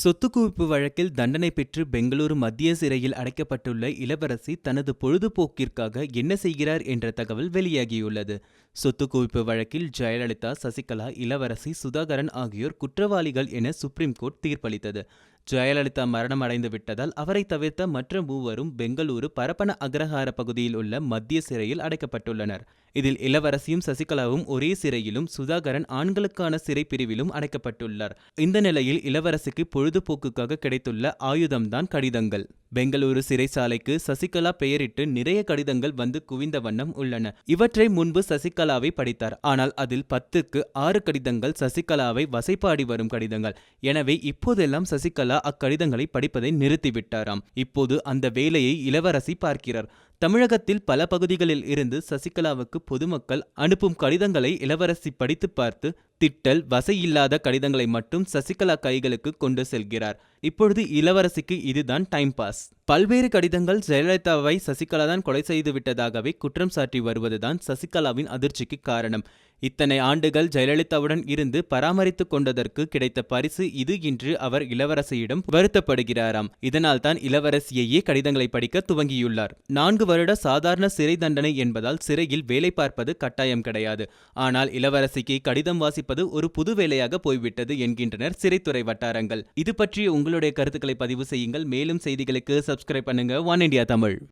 சொத்து குவிப்பு வழக்கில் தண்டனை பெற்று பெங்களூரு மத்திய சிறையில் அடைக்கப்பட்டுள்ள இளவரசி தனது பொழுதுபோக்கிற்காக என்ன செய்கிறார் என்ற தகவல் வெளியாகியுள்ளது. சொத்து குவிப்பு வழக்கில் ஜெயலலிதா சசிகலா இளவரசி சுதாகரன் ஆகியோர் குற்றவாளிகள் என சுப்ரீம் கோர்ட் தீர்ப்பளித்தது. ஜெயலலிதா மரணம் அடைந்து விட்டதால் அவரை தவிர்த்த மற்ற மூவரும் பெங்களூரு பரப்பன அக்ரஹார பகுதியில் உள்ள மத்திய சிறையில் அடைக்கப்பட்டுள்ளனர். இதில் இளவரசியும் சசிகலாவும் ஒரே சிறையிலும் சுதாகரன் ஆண்களுக்கான சிறை பிரிவிலும் அடைக்கப்பட்டுள்ளார். இந்த நிலையில் இளவரசிக்கு பொழுதுபோக்குக்காக கிடைத்துள்ள ஆயுதம்தான் கடிதங்கள். பெங்களூரு சிறைச்சாலைக்கு சசிகலா பெயரிட்டு நிறைய கடிதங்கள் வந்து குவிந்த வண்ணம் உள்ளன. இவற்றை முன்பு சசிகலாவை படித்தார். ஆனால் அதில் பத்துக்கு ஆறு கடிதங்கள் சசிகலாவை வசைப்பாடி வரும் கடிதங்கள். எனவே இப்போதெல்லாம் சசிகலா அக்கடிதங்களை படிப்பதை நிறுத்திவிட்டாராம். இப்போது அந்த வேலையை இளவரசி பார்க்கிறார். தமிழகத்தில் பல பகுதிகளில் இருந்து சசிகலாவுக்கு பொதுமக்கள் அனுப்பும் கடிதங்களை இளவரசி படித்து பார்த்து திட்டல் வசையில்லாத கடிதங்களை மட்டும் சசிகலா கைகளுக்கு கொண்டு செல்கிறார். இப்பொழுது இளவரசிக்கு இதுதான் டைம் பாஸ். பல்வேறு கடிதங்கள் ஜெயலலிதாவை சசிகலா தான் கொலை செய்து விட்டதாகவே குற்றம் சாட்டி வருவதுதான் சசிகலாவின் அதிர்ச்சிக்கு காரணம். இத்தனை ஆண்டுகள் ஜெயலலிதாவுடன் இருந்து பராமரித்து கொண்டதற்கு கிடைத்த பரிசு இது என்று அவர் இளவரசியிடம் வருத்தப்படுகிறாராம். இதனால் தான் இளவரசியையே கடிதங்களை படிக்க துவங்கியுள்ளார். நான்கு வருட சாதாரண சிறை தண்டனை என்பதால் சிறையில் வேலை பார்ப்பது கட்டாயம் கிடையாது. ஆனால் இளவரசிக்கு கடிதம் வாசிப்பது ஒரு புது வேலையாக போய்விட்டது என்கின்றனர் சிறைத்துறை வட்டாரங்கள். இது பற்றி உங்களுடைய கருத்துக்களை பதிவு செய்யுங்கள். மேலும் செய்திகளுக்கு சப்ஸ்கிரைப் பண்ணுங்க. One India Tamil.